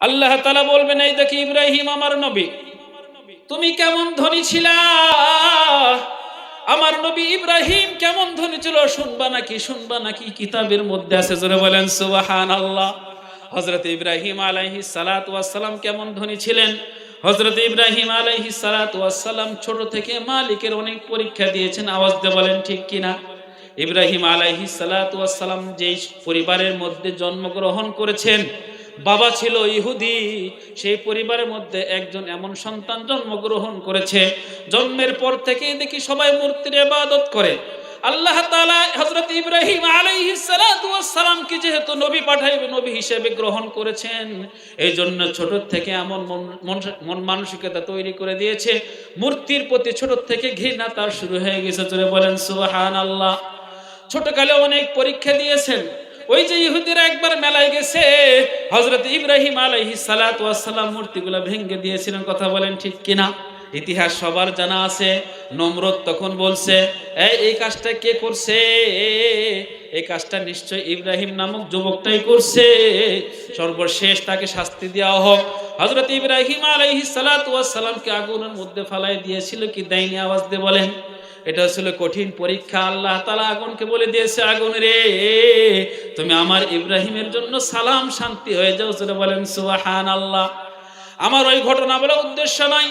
আল্লাহ তালা বলবেন, এই দেখি ইব্রাহিম আমার নবী। তুমি কেমন ধনী ছিলা? আমার নবী ইব্রাহিম কেমন ধনী ছিল? শুনবা নাকি শুনবা নাকি? কিতাবের মধ্যে আছে, জোরে বলেন সুবাহান আল্লাহ হজরত ইব্রাহিম আলাইহি সালাত ওয়াসালাম কেমন ধনী ছিলেন? হজরত ইব্রাহিম আলাইহি সালাত ওয়াসালাম ছোট থেকে মালিকের অনেক পরীক্ষা দিয়েছেন। আওয়াজ দিয়ে বলেন, ঠিক কিনা ইব্রাহিম আলাইহি সালাত ওয়াসালাম যেই পরিবারের মধ্যে জন্মগ্রহণ করেছেন বাবা ছিল ইহুদি, সেই পরিবারের মধ্যে একজন এমন সন্তান জন্মগ্রহণ করেছে। জন্মের পর থেকে দেখি সবাই মূর্তির ইবাদত করে। আল্লাহ তাআলা হযরত ইব্রাহিম আলাইহিস সালাতু ওয়াস সালামকে যেহেতু নবী পাঠাইবে, নবী হিসেবে গ্রহণ করেছেন এই জন্য ছোট থেকে এমন মন- মন- মন মানসিকতা তৈরি করে দিয়েছে। মূর্তির প্রতি ছোট থেকে ঘৃণা তার শুরু হয়ে গেছে। চলে বলেন, সুবহানাল্লাহ। ছোটকালে অনেক পরীক্ষা দিয়েছেন। ওই যে ইহুদিরা একবার মেলায় গেছে হজরত ইব্রাহিম আলাইহি সালাতু ওয়াসসালাম মূর্তিগুলো ভেঙে দিয়েছিলেন, কথা বলেন ঠিক কিনা? ইতিহাস সবার জানা আছে নমরত তখন বলছে, এই এই কাজটা কে করছে? এই কাজটা নিশ্চয় ইব্রাহিম নামক যুবকটাই করছে। সর্বশেষ তাকে শাস্তি দেওয়া হোক। হজরত ইব্রাহিম আলাইহি সালাতু ওয়াসসালামকে আগুনের মধ্যে ফালাই দিয়েছিল কি, দেয়নি আওয়াজ দিয়ে বলেন। এটা ছিল কঠিন পরীক্ষা। আল্লাহ তালা আগুনকে বলে দিয়েছে, আগুন রে, তুমি আমার ইব্রাহিমের জন্য সালাম, শান্তি হয়ে যাও। সেটা বলেন সুবাহান আল্লাহ আমার ওই ঘটনা বলে উদ্দেশ্য নয়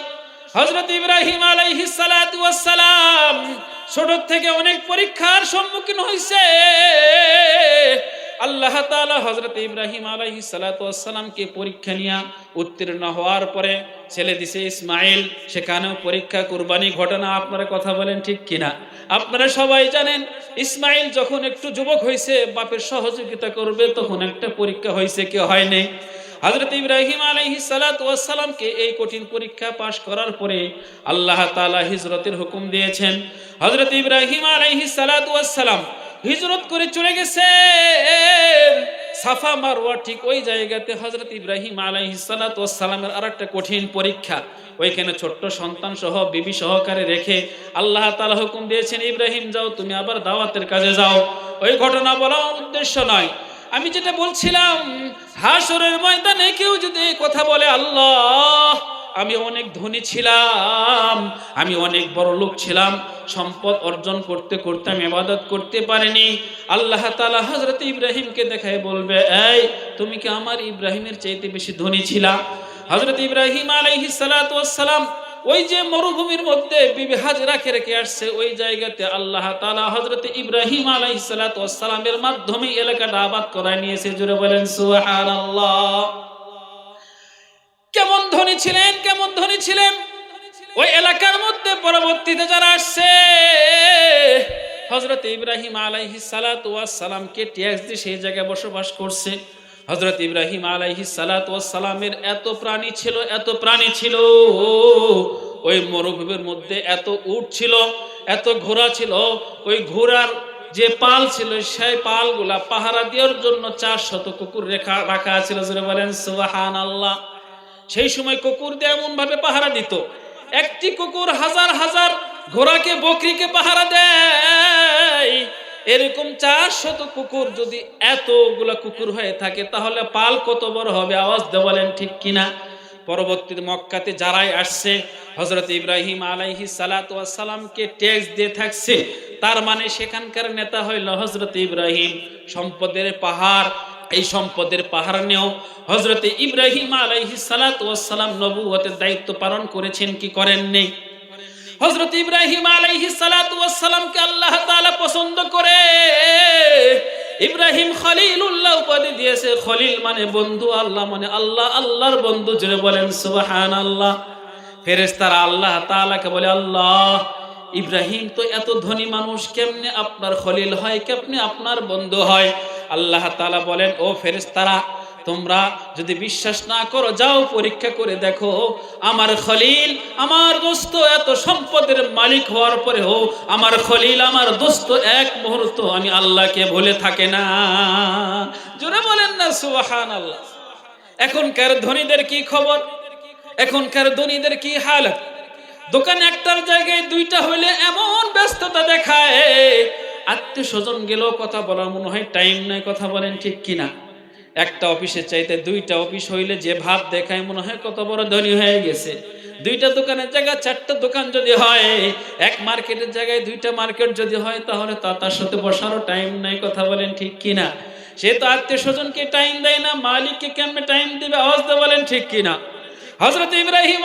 হজরত ইব্রাহিম আলাইহি সালাম ছোট থেকে অনেক পরীক্ষার সম্মুখীন হয়েছে আল্লাহ তাআলা হযরত ইব্রাহিম আলাইহিস সালাতু ওয়াসসালামকে পরীক্ষা নিয়ে উত্তীর্ণ হওয়ার পরে ছেলে দিছে ইসমাইল সেখানেও পরীক্ষা কুরবানি ঘটনা আপনারা কথা বলেন ঠিক কিনা? আপনারা সবাই জানেন ইসমাইল যখন একটু যুবক হয়েছে বাপের সহযোগিতা করবে, তখন একটা পরীক্ষা হয়েছে কি হয়নি হজরত ইব্রাহিম আলাইহিস সালাতু ওয়াসসালামকে এই কঠিন পরীক্ষা পাশ করার পরে আল্লাহ তাআলা হিজরতের হুকুম দিয়েছেন। হজরত ইব্রাহিম আলাইহিস সালাতু ওয়াসসালাম হিজরত করে চলে গেছে। সাফা মারওয়া ঠিক ওই জায়গাতে হজরত ইব্রাহিম আলাইহিস সালাতু ওয়াসসালামের আরেকটা কঠিন পরীক্ষা। ওইখানে ছোট্ট সন্তান সহ, বিবি সহকারে রেখে আল্লাহ তাআলা হুকুম দিয়েছেন, ইব্রাহিম, যাও, তুমি আবার দাওয়াতের কাজে যাও। ওই ঘটনা বলা উদ্দেশ্য নয়। আমি যেটা বলছিলাম হাসরের ময়দানে কেউ যদি কথা বলে, আল্লাহ আমি অনেক ধনী ছিলাম, আমি অনেক বড় লোক ছিলাম, সম্পদ অর্জন করতে করতে আমি ইবাদত করতে পারিনি। আল্লাহ তাআলা হযরত ইব্রাহিমকে দেখায় বলবে, এই, তুমি কি আমার ইব্রাহিমের চাইতে বেশি ধনী ছিলা? হযরত ইব্রাহিম ওয়াস সালাম ওই যে মরুভূমির মধ্যে বিবি হাজরাকে রেখে আসছে, ওই জায়গাতে আল্লাহ তাআলা হযরত ইব্রাহিম আলাইহিস সালাতু ওয়াস সালামের মাধ্যমে এলাকাটা আবাদ করায় নিয়েছে। জুড়ে বলেন, সুবহানাল্লাহ। কেমন ধনী ছিলেন, কেমন ধনী ছিলেন? ওই এলাকার মধ্যে পরবর্তীতে যারা আসছে হজরত ইব্রাহিম আলাইহি সালাতু সালামকে ট্যাক্স দিয়ে সেই জায়গায় বসবাস করছে। হজরত ইব্রাহিম আলাইহি সালাতু সালামের এত প্রাণী ছিল, এত প্রাণী ছিল। ওই মরুভূমির মধ্যে এত উট ছিল, এত ঘোড়া ছিল। ওই ঘোড়ার যে পাল ছিল, সেই পালগুলা পাহারা দেওয়ার জন্য চার শত কুকুর রেখা রাখা ছিল বলেন সুবাহান আল্লাহ সেই সময় কুকুর দিয়ে এমন ভাবে পাহারা দিত। একটি কুকুর হাজার হাজার ঘোড়াকে, বকরিকে পাহারা দেয়। এরকম চার শত কুকুর যদি এতগুলা কুকুর হয়ে থাকে, তাহলে পাল কত বড় হবে? আওয়াজ দিয়ে বলেন, ঠিক কিনা পরবর্তীতে মক্কাতে যারাই আসছে হজরত ইব্রাহিম আলাইহি সালাতু সালামকে ট্যাক্স দিয়ে থাকছে। তার মানে সেখানকার নেতা হইল হজরত ইব্রাহিম। সম্পদের পাহাড় এই সম্পদের পাহাড় নিয়েও হজরতে ইব্রাহিম আলাইহি সালাতু সালাম নবুয়তের দায়িত্ব পালন করেছেন, কি করেননি হজরত ইব্রাহিম আলাইহি সালাতু সালামকে আল্লাহ তাআলা পছন্দ করে। ইব্রাহিম খলিলুল্লাহ উপাধি দিয়েছে। খলিল মানে বন্ধু, আল্লাহ মানে আল্লাহ। আল্লাহর বন্ধু জুড়ে বলেন, সুবহানাল্লাহ। ফেরেশতারা আল্লাহ তাআলাকে বলে, আল্লাহ, ইব্রাহিম তো এত ধনী মানুষ, কেমনে আপনার খলিল হয়, কেমনে আপনার বন্ধু হয়? আল্লাহ তাআলা বলেন, ও ফেরেশতারা, তোমরা যদি বিশ্বাস না করো, যাও পরীক্ষা করে দেখো। আমার খলিল আমার দোস্ত, এত সম্পদের মালিক হওয়ার পরেও আমার খলিল আমার দোস্ত এক মুহূর্ত আমি আল্লাহকে বলে থাকে না। জোরে বলেন না সুবাহান আল্লাহ এখনকার ধনীদের কি খবর? এখনকার ধনীদের কি হালত? দোকান একটার জায়গায় দুইটা হইলে এমন ব্যস্ততা দেখায় আত্মীয় স্বজন গেলেও কথা বলার মনে হয় টাইম নাই, কথা বলেন ঠিক কিনা। একটা অফিসের চাইতে দুইটা অফিস হইলে যে ভাব দেখায় মনে হয় কত বড় ধনী হয়ে গেছে। দুইটা দোকানের জায়গায় চারটা দোকান যদি হয়, এক মার্কেটের জায়গায় দুইটা মার্কেট যদি হয়, তাহলে তা তার সাথে বসারও টাইম নাই, কথা বলেন ঠিক কিনা। সে তো আত্মীয় স্বজনকে টাইম দেয় না, মালিককে কেমনে টাইম দিবে, আওয়াজ বলেন ঠিক কিনা। হজরত ইব্রাহিম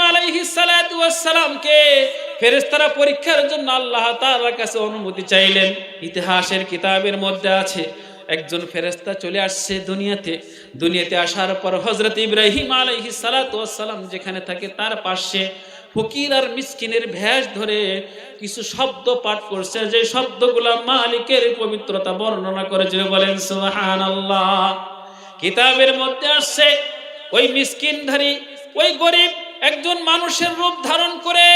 ওয়াস সালামকে ফেরেশতারা পরীক্ষার জন্য আল্লাহ তাআলার কাছে অনুমতি চাইলেন। ইতিহাসের কিতাবের মধ্যে আছে, একজন ফেরেশতা চলে আসছে দুনিয়াতে। দুনিয়াতে আসার পর হজরত ইব্রাহিম আলাইহিস সালাতু ওয়াস সালাম যেখানে থাকে তার পাশে ফকির আর মিসকিনের ভেষ ধরে কিছু শব্দ পাঠ করছে, যে শব্দগুলা মালিকের পবিত্রতা বর্ণনা করে যে বলেন, সুবহানাল্লাহ। কিতাবের মধ্যে আসছে, ওই মিসকিনধারী ওই গরিব একজন মানুষের রূপ ধারণ করে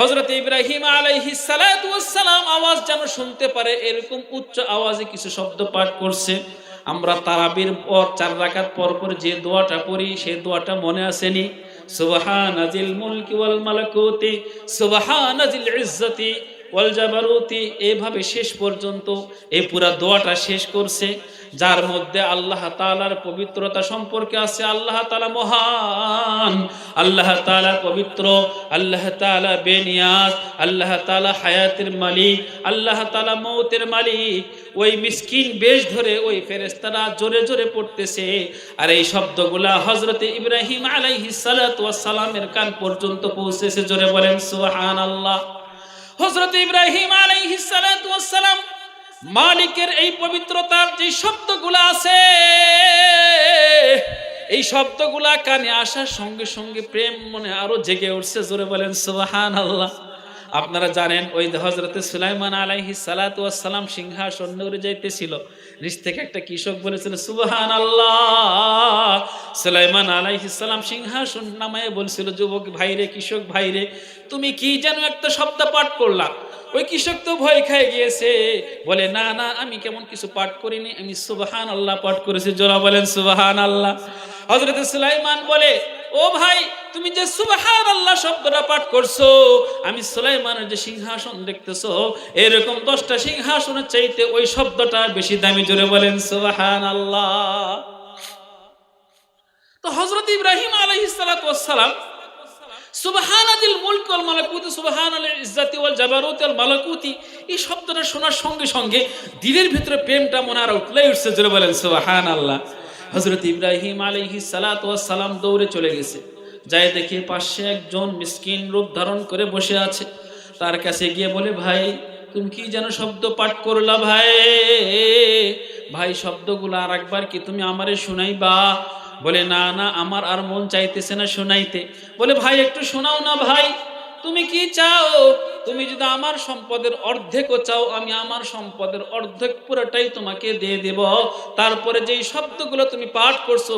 হজরত ইব্রাহিম আলাইহি সালাম আওয়াজ যেন শুনতে পারে, এরকম উচ্চ আওয়াজে কিছু শব্দ পাঠ করছে। আমরা তারাবির পর চার রাকাত পর পর যে দোয়াটা পড়ি সেই দোয়াটা মনে আসেনি সুবহানাজিল মুলকি ওয়াল মালাকুতি সুবহানাজিল ইজ্জতি ওয়াল জাবারুতি, এভাবে শেষ পর্যন্ত এই পুরা দোয়াটা শেষ করছে, যার মধ্যে আল্লাহ তাআলার পবিত্রতা সম্পর্কে আছে। আল্লাহ তালা মহান, আল্লাহ তাআলা পবিত্র, আল্লাহ তাআলা বেনিয়াস আল্লাহ তাআলা হায়াতের মালিক, আল্লাহ তালা মৌতের মালিক। ওই মিসকিন বেশ ধরে ওই ফেরেস্তারা জোরে জোরে পড়তেছে। আর এই শব্দগুলা হজরতে ইব্রাহিম আলাইহিস সালামের কান পর্যন্ত পৌঁছেছে। জোরে বলেন, সুবহানাল্লাহ। হজরত ইব্রাহিম আলাইহিসালাম মালিকের এই পবিত্রতার যে শব্দগুলো আছে, এই শব্দগুলা কানে আসার সঙ্গে সঙ্গে প্রেম মনে আরও জেগে উঠছে, জোরে বলেন সুবাহান আল্লাহ আপনারা জানেন, ওই হজরতে সুলাইমান আলাইহি সালাতু সালাম সিংহাসন নড়ে যাইতেছিল। নিচ থেকে একটা কৃষক বলেছিল সুবাহান আল্লাহ সুলাইমান আলাইহি সালাম সিংহাসন নামায় বলছিল, যুবক ভাইরে, কৃষক ভাইরে, তুমি কি যেন একটা শব্দ পাঠ করলা? ওই কৃষক তো ভয় খেয়ে গিয়েছে। বলে, না না, আমি কেমন কিছু পাঠ করিনি, আমি সুবাহান আল্লাহ পাঠ করেছি। জোরা বলেন সুবাহান আল্লাহ হজরত সুলাইমান বলে ও ভাই, তুমি যে সুবাহান আল্লাহ শব্দটা পাঠ করছ, আমি সুলাইমানের যে সিংহাসন দেখতেছো, এরকম দশটা সিংহাসনের চাইতে ওই শব্দটা বেশি দামি, জোরে বলেন সুবাহান আল্লাহ তো হজরত ইব্রাহিম আলাইহিস সালাম সুবহানাদিল মুলক ওয়াল মালাকুতি ইজ্জাতি ওয়াল ওয়াল মালাকুতি, এই শব্দটা শোনার সঙ্গে সঙ্গে দিলের ভিতরে প্রেমটা মনে আর উঠলেই উঠছে, জোরে বলেন সুবহানাল্লাহ। হযরত ইব্রাহিম ওয়াস সালাম দৌড়ে চলে গেছে। যাই দেখে পাশে একজন মিসকিন রূপ ধারণ করে বসে আছে। তার কাছে গিয়ে বলে, ভাই, তুমি কি যেন শব্দ পাঠ করলা ভাই? ভাই, শব্দগুলো আর একবার কি তুমি আমারে শোনাই শুনাইবা? বলে, না না, আমার আর মন চাইতেছে না শোনাইতে। বলে, ভাই, একটু শোনাও না ভাই। তুমি কি চাও তুমি যদি আমার সম্পদের অর্ধেকও চাও, আমি আমার সম্পদের অর্ধেক পুরোটাই তোমাকে দিয়ে দেব। তারপরে যেই শব্দগুলো তুমি পাঠ করছ,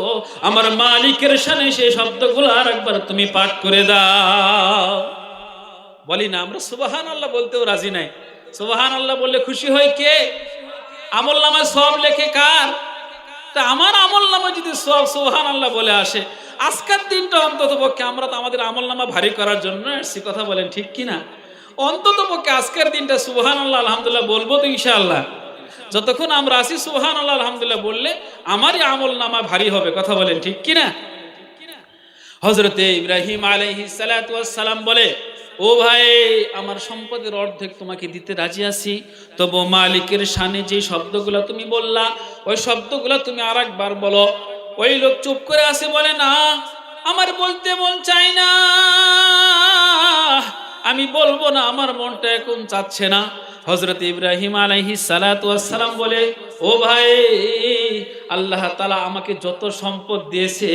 আমার মালিকের সামনে সেই শব্দগুলো আর একবার তুমি পাঠ করে দাও। বলি না, আমরা সুবাহান আল্লাহ বলতেও রাজি নাই। সুবাহান আল্লাহ বললে খুশি হয় কে? আমল নামায় সব লেখে কার? তা আমার আমল নামা যদি সব সুহান আল্লাহ বলে আসে, আজকের দিনটা অন্তত পক্ষে আমরা তো আমাদের আমল নামা ভারী করার জন্য আসছি কথা বলেন ঠিক কিনা? অন্তত পক্ষে আজকের দিনটা সুহান আল্লাহ আলহামদুলিল্লাহ বলব তো ইনশাআল্লাহ। যতক্ষণ আমরা আসি সুহান আল্লাহ আলহামদুলিল্লাহ বললে আমারই আমল নামা ভারী হবে, কথা বলেন ঠিক কিনা? হজরতে ইব্রাহিম আলহি সালাম বলে, ও ভাই, আমার সম্পদের অর্ধেক তোমাকে দিতে রাজি আছি। তবু মালিকের সানে যে শব্দগুলো তুমি বললা, ওই শব্দগুলো তুমি আর একবার বলো। ওই লোক চুপ করে আসে বলে, না, আমার বলতে মন চাই না। আমি বলব না, আমার মনটা এখন চাচ্ছে না। হজরত ইব্রাহিম আলাইহি সালাম বলে, ও ভাই, আল্লাহ তালা আমাকে যত সম্পদ দিয়েছে,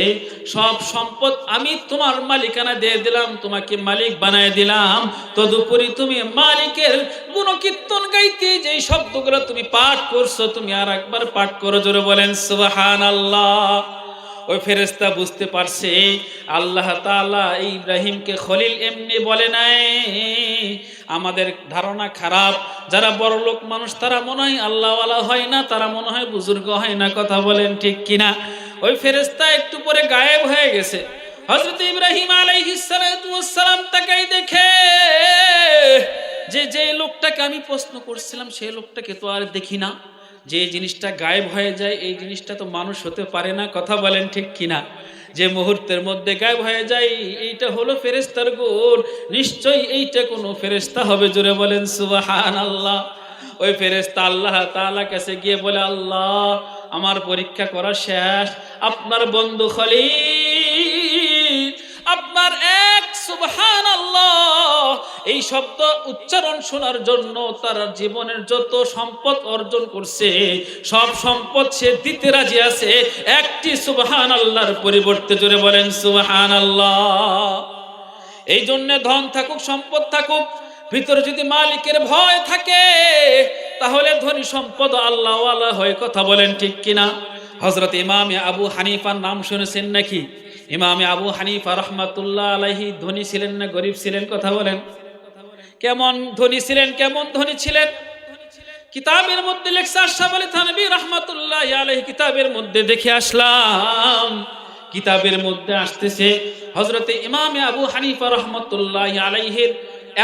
সব সম্পদ আমি তোমার মালিকানা দিয়ে দিলাম, তোমাকে মালিক বানায় দিলাম। তদুপরি তুমি মালিকের গুণকীর্তন গাইতে যে শব্দগুলো তুমি পাঠ করছ, তুমি আর একবার পাঠ করো, জোরে বলেন সুবাহান আল্লাহ ওই ফেরেস্তা বুঝতে পারছে, আল্লাহ তাআলা ইব্রাহিমকে খলিল এমনি বলে নাই। আমাদের ধারণা খারাপ, যারা বড় লোক মানুষ, তারা মনে হয় আল্লাহওয়ালা হয় না, তারা মনে হয় বুজুর্গ হয় না, কথা বলেন ঠিক কিনা? ওই ফেরেস্তা একটু পরে গায়েব হয়ে গেছে। হজরত ইব্রাহিম আলাইহিসালাম তাকেই দেখে, যে যে লোকটাকে আমি প্রশ্ন করছিলাম সেই লোকটাকে তো আর দেখি না। যে জিনিসটা গায়েব হয়ে যায়, এই জিনিসটা তো মানুষ হতে পারে না, কথা বলেন ঠিক কিনা? যে মুহূর্তের মধ্যে গায়েব হয়ে যায়, এইটা হলো ফেরেস্তার গুণ। নিশ্চয়ই এইটা কোনো ফেরেস্তা হবে, জোরে বলেন সুবাহান আল্লাহ ওই ফেরেস্তা আল্লাহ তাআলা কাছে গিয়ে বলে, আল্লাহ, আমার পরীক্ষা করা শেষ। আপনার বন্ধু খলিল, আপনার এক সুবহান আল্লাহ এই শব্দ উচ্চারণ শোনার জন্য তার জীবনের যত সম্পদ অর্জন করছে, সব সম্পদ সে দিতে রাজি আছে। একটি সুবহান আল্লাহর পরিবর্তে জোরে বলেন সুবহান আল্লাহ এই জন্য ধন থাকুক, সম্পদ থাকুক, ভিতরে যদি মালিকের ভয় থাকে, তাহলে ধনী সম্পদ আল্লাহ আল্লাহ হয়ে কথা বলেন ঠিক কিনা? হজরত ইমামে আবু হানিফার নাম শুনেছেন নাকি? ইমামে আবু হানিফা রহমাতুল্লাহ আলাইহি ধনী ছিলেন না গরিব ছিলেন, কথা বলেন। কেমন ধনী ছিলেন, কেমন ধনী ছিলেন? কিতাবের মধ্যে লেখছে, আশরাফ থানবী রহমাতুল্লাহ আলাইহি কিতাবের মধ্যে দেখে আসলাম। কিতাবের মধ্যে আসতেছে হজরতে ইমামে আবু হানিফা রহমতুল্লাহ আলাইহের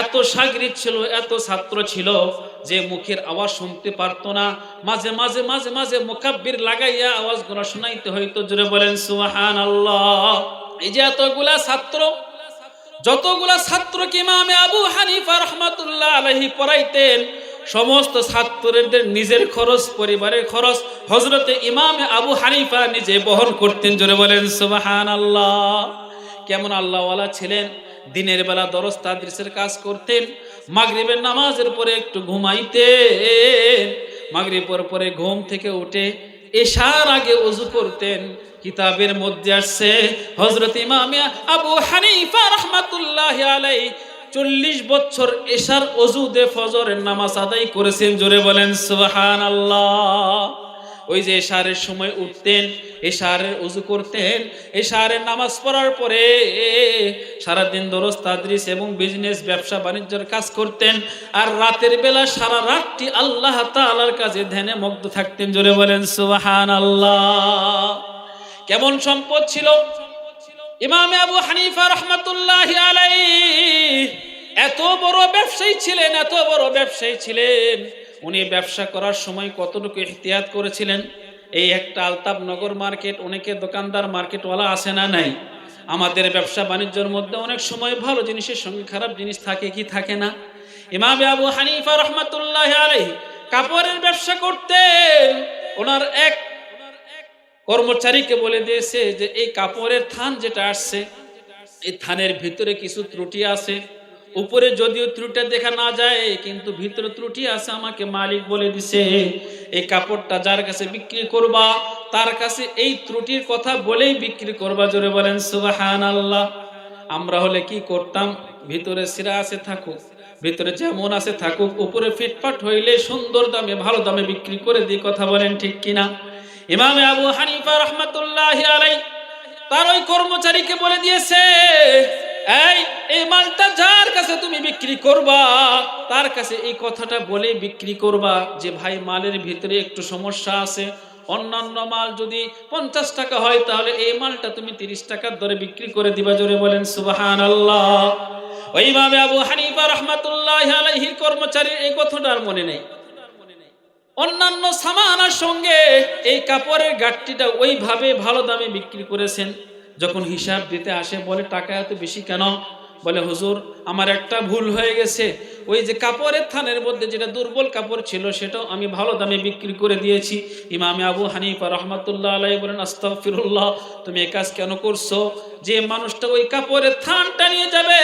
এত সাগরিদ ছিল, এত ছাত্র ছিল যে মুখের আওয়াজ শুনতে পারতো না। মাঝে মাঝে মাঝে মাঝে মোকাব্বির লাগাইয়া আওয়াজগুলো শোনাইতে হইতো জুড়ে বলেন সুহান আল্লাহ এই যে এতগুলা ছাত্র যতগুলা ছাত্রকে ইমামে আবু হানিফা রহমাতুল্লাহ আলাইহি পড়াইতেন, সমস্ত ছাত্রদের নিজের খরচ, পরিবারের খরচ হজরতে ইমামে আবু হানিফা নিজে বহন করতেন, জোরে বলেন সুবাহান আল্লাহ কেমন আল্লাহওয়ালা ছিলেন, দিনের বেলা দরস তাদরিসের কাজ করতেন, মাগরিবের নামাজের পরে একটু ঘুমাইতেন মাগরিব পর পরে ঘুম থেকে উঠে এশার আগে অজু করতেন। কিতাবের মধ্যে আসছে হজরত ইমামিয়া আবু হানিফা রহমাতুল্লাহ আলাই চল্লিশ বছর এশার অজু দে ফজরের নামাজ আদায় করেছেন। জোরে বলেন সুবাহান আল্লাহ ওই যে এশারের সময় উঠতেন, এশারের উজু করতেন, এশারের নামাজ পড়ার পরে সারাদিন দরজ তাদরিস এবং বিজনেস ব্যবসা, বাণিজ্যের কাজ করতেন। আর রাতের বেলা সারা রাতটি আল্লাহ তাআলার কাজে ধ্যানে মগ্ন থাকতেন। জোরে বলেন সুবহান আল্লাহ কেমন সম্পদ ছিল? ইমামে আবু হানিফা রহমাতুল্লাহ আলাই এত বড় ব্যবসায়ী ছিলেন, এত বড় ব্যবসায়ী ছিলেন। উনি ব্যবসা করার সময় কতটুকু ইহতিয়াত করেছিলেন? এই একটা আলতাবনগর মার্কেট, অনেকে দোকানদার, মার্কেটওয়ালা আসে না নাই? আমাদের ব্যবসা বাণিজ্যের মধ্যে অনেক সময় ভালো জিনিসের সঙ্গে খারাপ জিনিস থাকে কি থাকে না? ইমামে আবু হানিফা রহমাতুল্লাহ আলাই কাপড়ের ব্যবসা করতেন। ওনার এক কর্মচারীকে বলে দিয়েছে যে, এই কাপড়ের থান যেটা আসছে, এই থানের ভিতরে কিছু ত্রুটি আছে উপরে যদিও ত্রুটি দেখা না যায়, কিন্তু ভিতরে ত্রুটি আছে আমাকে মালিক বলে দিছে, এই কাপড়টা যার কাছে বিক্রি করবা, তার কাছে এই ত্রুটির কথা বলেই বিক্রি করবা, জোরে বলেন সুবাহান আল্লাহ আমরা হলে কি করতাম? ভিতরে সিরা আছে থাকুক, ভিতরে যেমন আছে থাকুক, উপরে ফিটফাট হইলে সুন্দর দামে, ভালো দামে বিক্রি করে দিই, কথা বলেন ঠিক কিনা? ইমামে আবু হানিফা রহমাতুল্লাহ আলাই তার ওই কর্মচারীকে বলে দিয়েছে এই এই মালটা যার কাছে তুমি বিক্রি করবা, তার কাছে এই কথাটা বলে বিক্রি করবা যে, ভাই, মালের ভিতরে একটু সমস্যা আছে। অন্যান্য মাল যদি পঞ্চাশ টাকা হয়, তাহলে এই মালটা তুমি তিরিশ টাকার দরে বিক্রি করে দিবা। জোরে বলেন সুবাহান আল্লাহ ওইভাবে আবু হানিফা রহমাতুল্লাহ আলাইহির কর্মচারীর এই কথাটার মনে নেই। অন্যান্য সামানার সঙ্গে এই কাপড়ের গাঠটিটা ওইভাবে ভালো দামে বিক্রি করেছেন। যখন হিসাব দিতে আসে, বলে, টাকা এত বেশি কেন? বলে, হুজুর, আমার একটা ভুল হয়ে গেছে। ওই যে কাপড়ের থানের মধ্যে যেটা দুর্বল কাপড় ছিল, সেটাও আমি ভালো দামে বিক্রি করে দিয়েছি। ইমামে আবু হানিফা রহমতুল্লাহ আলাই বলেন আস্তাফিরুল্লাহ তুমি এ কাজ কেন করছ? যে মানুষটা ওই কাপড়ের থানটা নিয়ে যাবে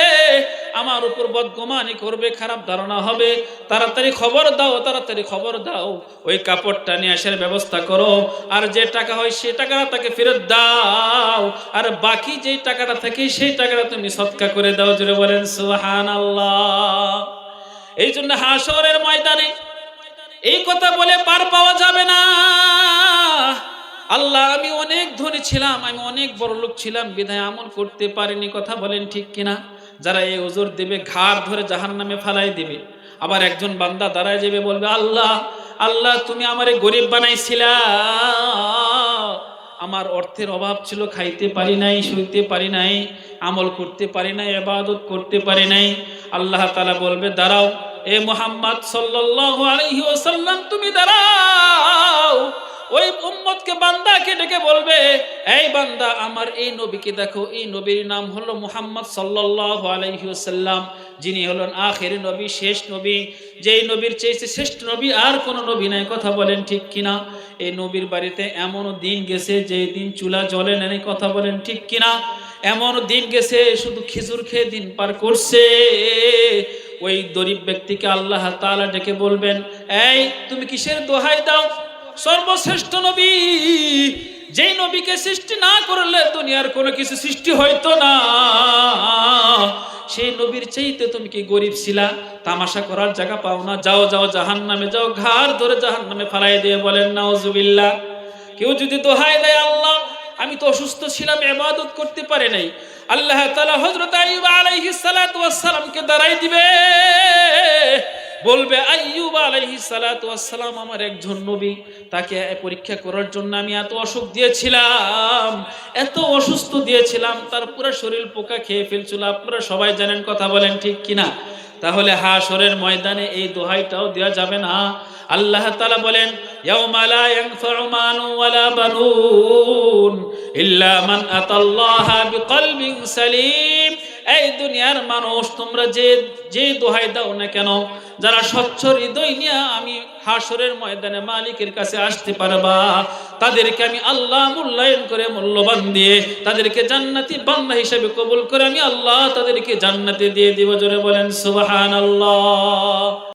আমার উপর বদগমানি করবে, খারাপ ধারণা হবে। তাড়াতাড়ি খবর দাও, তাড়াতাড়ি খবর দাও। ওই কাপড়টা নিয়ে আসার ব্যবস্থা করো। আর যে টাকা হয় সে টাকাটা তাকে ফেরত দাও। আর বাকি যে টাকাটা থাকে সেই টাকাটা তুমি সৎকা করে দাও জুড়ে বলেন সুহান আল্লাহ এই জন্য হাসরের ময়দানে এই কথা বলে পার পাওয়া যাবে না। আল্লাহ, আমি অনেক ধনী ছিলাম, আমি অনেক বড় লোক ছিলাম, বিধায় আমল করতে পারিনি, কথা বলেন ঠিক কিনা? যারা এই ওজোর দেবে, ঘাড় ধরে জাহান নামে ফালাই দিবে। আবার একজন বান্দা দাঁড়ায় যাবে, বলবে, আল্লাহ আল্লাহ, তুমি আমারে গরিব বানাইছিলা। আমার অর্থের অভাব ছিল, খাইতে পারি নাই, শুইতে পারি নাই, আমল করতে পারি নাই এবাদত করতে পারি নাই। আল্লাহ তালা বলবে, দাঁড়াও, এ মোহাম্মদ সাল্লাল্লাহু আলাইহি ওয়াসাল্লাম, তুমি দাঁড়াও। ওই উম্মতকে বান্দাকে ডেকে বলবে, এই বান্দা, আমার এই নবীকে দেখো, এই নবীর নাম হলো মুহাম্মদ সাল্লাল্লাহু আলাইহি ওয়াসাল্লাম। যিনি হলেন আখের নবী, শেষ নবী। যেই নবীর চেয়েছে শ্রেষ্ঠ নবী আর কোনো নবী নাই, কথা বলেন ঠিক কিনা? এই নবীর বাড়িতে এমনও দিন গেছে যে দিন চুলা জ্বলে নেই কথা বলেন ঠিক কিনা? এমন দিন গেছে, শুধু খিচুর খেয়ে দিন পার করছে। ওই গরিব ব্যক্তিকে আল্লাহ তাআলা ডেকে বলবেন, এই, তুমি কিসের দোহাই দাও? সর্বশ্রেষ্ঠ নবী। যেই নবীকে সৃষ্টি না করলে দুনিয়ার কোনো কিছু সৃষ্টি হইতো না। সেই নবীর চাইতে তুমি কি গরিব ছিলা? তামাশা করার জায়গা পাও না। যাও যাও জাহান নামে যাও, ঘাড় ধরে জাহান নামে ফালাই দিয়ে বলেন, নাউজুবিল্লাহ। কেউ যদি দোহাই দেয়, আল্লাহ, আমি তো অসুস্থ ছিলাম, ইবাদত করতে পারে নাই। আল্লাহ তালা হজরত আইয়ুব আলাইহিস সালামকে দাঁড়াই দিবে। বলবে, আইয়ুব সালাতু সালাম আমার একজন নবী, তাকে পরীক্ষা করার জন্য আমি এত অসুখ দিয়েছিলাম, এত অসুস্থ দিয়েছিলাম, তার পুরো শরীর পোকা খেয়ে ফেলছিল। আপনারা সবাই জানেন কথা বলেন ঠিক কিনা? তাহলে হাসরের ময়দানে এই দোহাইটাও দেওয়া যাবে না। আল্লাহ তাআলা বলেন ইল্লা মান আতাল্লাহা বিকলবিন সালিম। এই দুনিয়ার মানুষ, তোমরা যে যে দোহাই দাও না কেন? যারা স্বচ্ছ হৃদয় নিয়ে আমি হাসরের ময়দানে মালিকের কাছে আসতে পারবা, তাদেরকে আমি আল্লাহ মূল্যায়ন করে মূল্যবান দিয়ে, তাদেরকে জান্নাতি বান্না হিসেবে কবুল করে আমি আল্লাহ তাদেরকে জান্নাতি দিয়ে দিব। জোরে বলেন, সুবহানাল্লাহ।